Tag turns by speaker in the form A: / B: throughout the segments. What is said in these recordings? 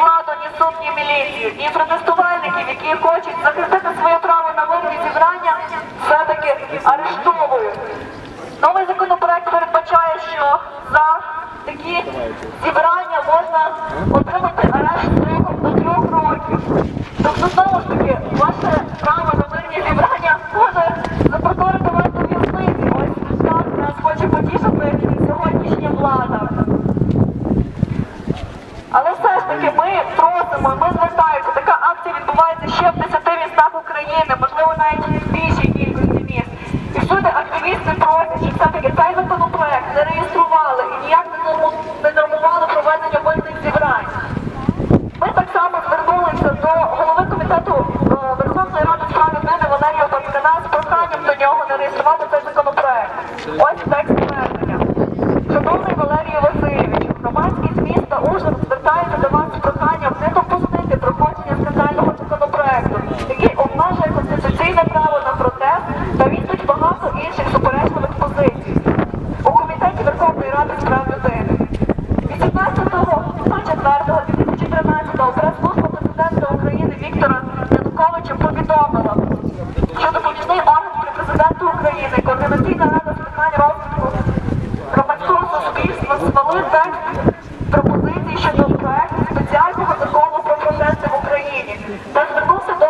A: владу, ні суд, ні міліцію, і протестувальників, які хочуть захистити своє право на мирні зібрання, все-таки арештовують. Новий законопроект передбачає, що за такі зібрання можна отримати арешт строком до трьох років. Тобто, знову ж таки, ваше просимо, ми звертаємося. Така акція відбувається ще в 10 містах України, можливо, навіть в більшій кількості міст. І всюди активісти просять, щоб все-таки цей законопроект зареєстрували і ніяк не нормували прав людини. 18.04.2013 прес-служба президента України Віктора Януковича повідомила, що допоміжний орган при президенту України Координаційна рада з питань розвитку громадського суспільства схвалив текст пропозиції щодо проекту спеціального закону про протести в Україні та звернувся до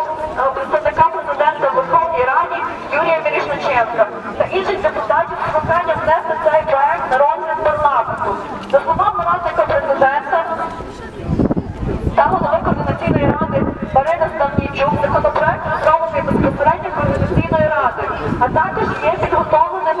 A: представника президента Верховній Раді Юрія Мірошниченка та інших депутатів з проханням внести Ataques e esse do povo de